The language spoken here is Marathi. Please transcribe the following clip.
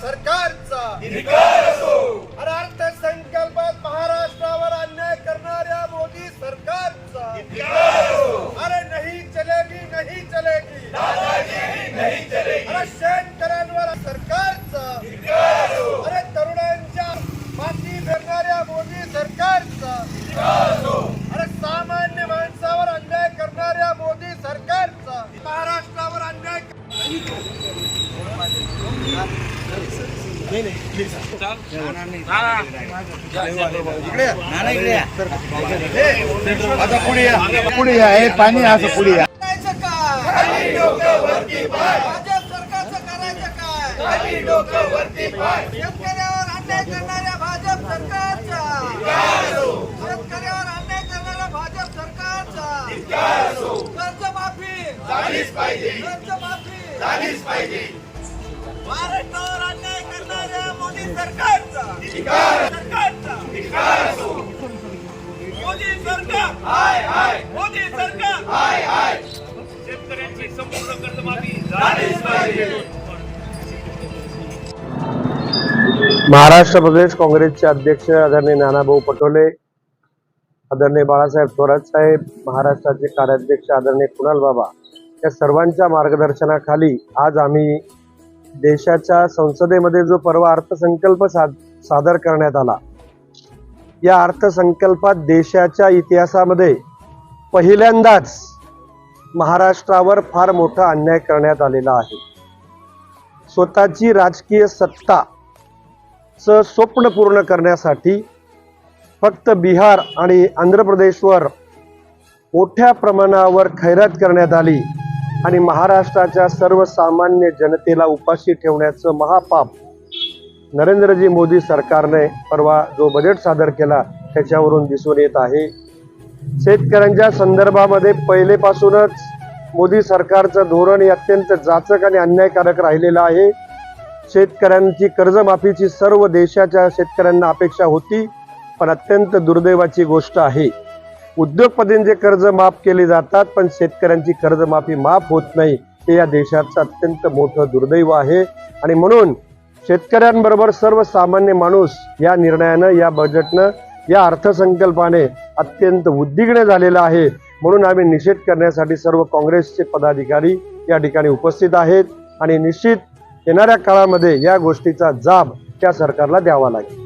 सरकारचा. अरे अर्थसंकल्पात महाराष्ट्रावर अन्याय करणाऱ्या मोदी सरकारचा. अरे नाही चलेगी नाही चलेगी. अरे शेतकऱ्यांवर सरकारचा. अरे तरुणांच्या माती फिरणाऱ्या मोदी सरकारचा. अरे सामान्य माणसावर अन्याय करणाऱ्या मोदी सरकारचा. महाराष्ट्रावर अन्याय पुढे आहे पाणी असं पुढे या. करायचं काय भाजप सरकारचं करायचं काय? शेतकऱ्यावर अन्याय करणाऱ्या भाजप सरकारचा. शेतकऱ्यावर अन्याय करणाऱ्या भाजप सरकारचा. कर्जमाफी. कर्जमाफी. महाराष्ट्रावर अन्याय मोदी सरकारचा. सरकारचा. मोदी सरकार. मोदी सरकार. शेतकऱ्यांची संपूर्ण कर्जमाफी झालीच पाहिजे. महाराष्ट्र प्रदेश काँग्रेसचे अध्यक्ष आदरणीय नानाभाऊ पटोले आदरणीय बाळासाहेब थोरात साहेब महाराष्ट्राचे कार्याध्यक्ष आदरणीय कुणाल बाबा या सर्वांच्या मार्गदर्शनाखाली आज आम्ही देशाच्या संसदेमध्ये जो परवा अर्थसंकल्प साद सादर करण्यात आला या अर्थसंकल्पात देशाच्या इतिहासामध्ये पहिल्यांदाच महाराष्ट्रावर फार मोठा अन्याय करण्यात आलेला आहे. स्वतःची राजकीय सत्ताचं स्वप्न पूर्ण करण्यासाठी फक्त बिहार आणि आंध्र प्रदेशवर मोठ्या प्रमाणावर खैरात करण्यात आली. आणि महाराष्ट्राच्या सर्वसामान्य जनतेला उपाशी ठेवण्याचं महापाप नरेंद्रजी मोदी सरकारने परवा जो बजेट सादर केला त्याच्यावरून दिसून येत आहे. शेतकऱ्यांच्या संदर्भामध्ये पहिलेपासूनच मोदी सरकारचं धोरण हे अत्यंत जाचक आणि अन्यायकारक राहिलेलं आहे. शेतकऱ्यांची कर्जमाफीची सर्व देशाच्या शेतकऱ्यांना अपेक्षा होती पण अत्यंत दुर्दैवाची गोष्ट आहे. उद्योगपतींचे कर्ज माफ केले जातात पण शेतकऱ्यांची कर्जमाफी माफ होत नाही हे या देशाचं अत्यंत मोठं दुर्दैव आहे. आणि म्हणून शेतकऱ्यांबरोबर सर्वसामान्य माणूस या निर्णयानं या बजेटनं या अर्थसंकल्पाने अत्यंत उद्विग्न झालेला आहे. म्हणून आम्ही निषेध करण्यासाठी सर्व काँग्रेसचे पदाधिकारी या ठिकाणी उपस्थित आहेत. आणि निश्चित येणाऱ्या काळामध्ये या गोष्टीचा जाब त्या सरकारला द्यावा लागेल.